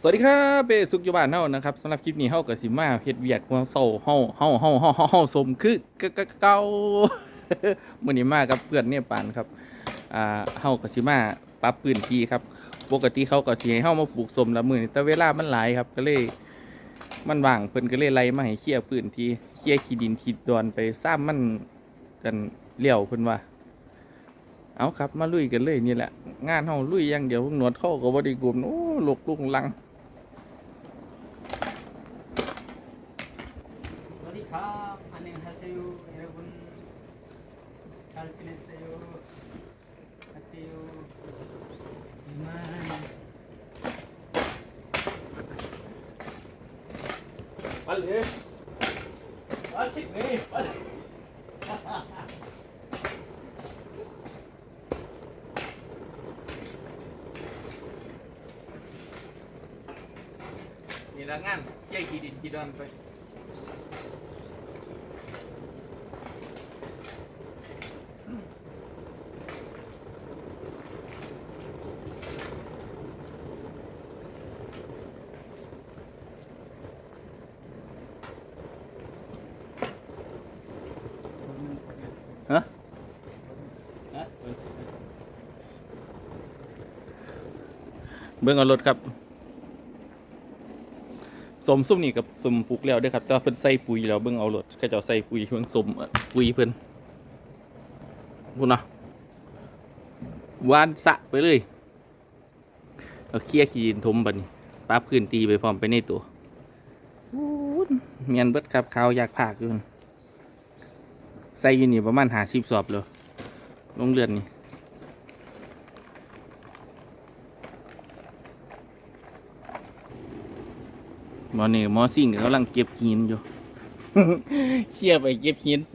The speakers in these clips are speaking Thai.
สวัสดีครับเบสุกยู่บ้านเฮานะครับสำหรับคลิปนี้เฮากับสิมาเฮ็ดเวียกหัวเศร้าเฮาเฮาเฮาเฮาเฮาเฮาสมคือเกะเกะเก่ามื้อนี้มากับเพื่อนเนี่ยปานครับอ่าเฮากับสิมาปรับพื้นที่ครับ ปกติเขาก็สิให้เฮามาปลูกสมละมื้อนี้แต่เวลามันหลายครับก็เลยมันว่างเพิ่นก็เลยไล่มาให้เคลียร์พื้นที่เคลียร์ขี้ดินขี้ดอนไปซ้ำมันกันเลี้ยวเพิ่นว่าเอาครับมาลุยกันเลยนี่แหละ งานเฮาลุยอย่างเดียวหนวดเข้าก็บ่ได้กลุ่มโอ้ลกลุงลัง 잘 지냈어요? 어때요? 이만 빨리 해. 빨리 해. 빨리 Nilangan, kayak gini, gini, gini. เบิ่งเอารถครับสมซุ่มนี่กับสมปลูกแล้วด้อครับ แต่ว่าเพิ่นใส่ปุ๋ยแล้วเบิ่งเอารถเขาเจ้าใส่ปุ๋ยเพิ่งสมปุ๋ยเพิ่นพูดนะวานสะไปเลยเอาเคลียร์ขี้ดินทมบัดนี้ปาพื้นตีไปพร้อมไปในตัวเมียนเบิดครับขาวอยากผากอยู่หั่นใส่อยู่นี่ประมาณหาสิบสอบเลยลงเรือนนี่ มอนี่มอสิ่งก็กำลังเก็บหินอยู่ เชี่ยไปเก็บหินไป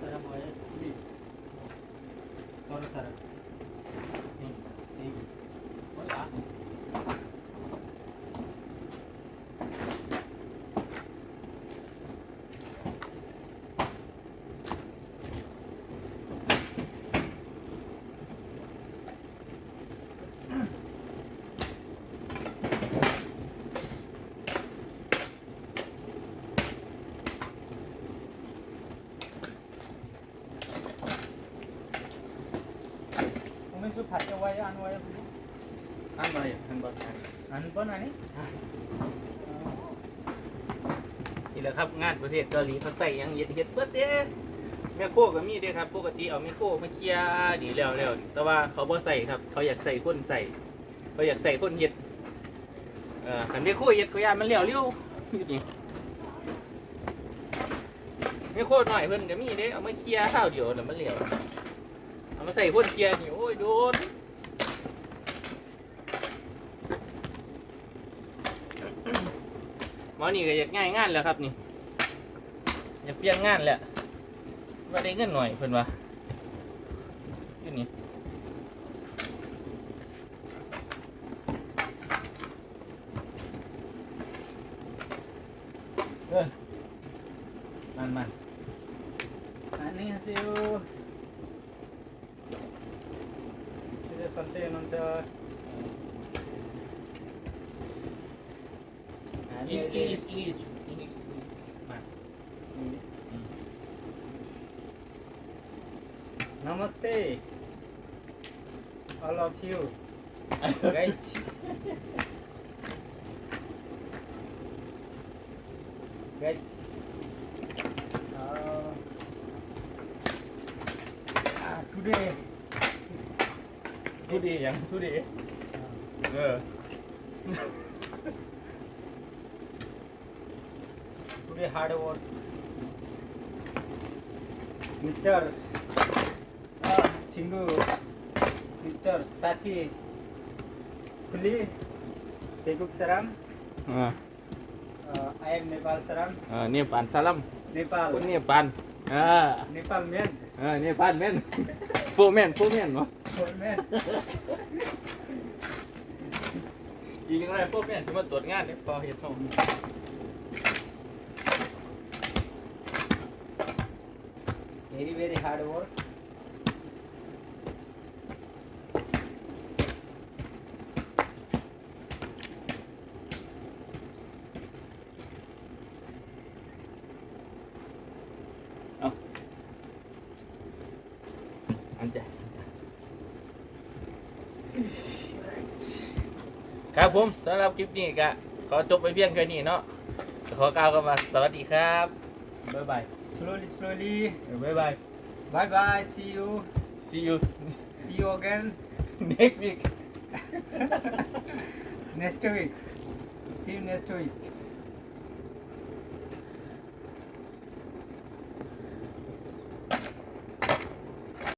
Só Sara, Sara. सुखाच्या वय अनवय अनवय अन पण आणि นี่แหละครับงานประเทศเกาหลีเขาใส่ยังเฮ็ดเฮ็ดเปิดเด้แม่โคก็มีเด้ครับปกติเอาแม่โคมาเคลียดีแล้วแล้วแต่ว่าเขาบ่ใส่ครับ เขาอยากใส่คนใส่เขาอยากใส่คนเฮ็ดเอ่อคันแม่โคเฮ็ดก็ย่านมันหลียวเลี้ยู่นี่แม่โคหน่อยเพิ่นก็มีเด้เอามาเคลียร์ข้าเดียวแล้วมันหลียว มาใส่คนเกียร์นี่โอ้ยโดนหมอนี่ก็อยากง่ายงานแล้วครับนี่อยากเปลี่ยนงานแหละว่าได้เงินหน่อยเพิ่นว่า ಸಂಚೆ ಇನ್ನೊಂದು English English you. right? right? Uh, uh, today. ทุดีอย่างทุดีเออ Today hard work. Mr. Uh, Chingu, Mr. Sati, Kuli, Teguk Saram. อ่า Uh, I am Nepal Saram. เออเนี่ยปานซาลัม Nepal. คนเนี่ยปานอ่า Nepal man. เออเนี่ยปานแม่นโฟร์แม่นโฟร์แม่นวะ Poor man. อีกอย่างไรพวกแม่ที่มาตรวจงานเนี่ยพอเห็นเขา Very very hard work. อัน ครับผมสำหรับคลิปนี้ก็ขอจบไปเพียงแค่นี้เนาะขอกล่าวคำว่าสวัสดีครับบ๊ายบาย Slowly slowly. บ๊ายบาย Bye bye. See you. see you See you again next week next week. See you next week.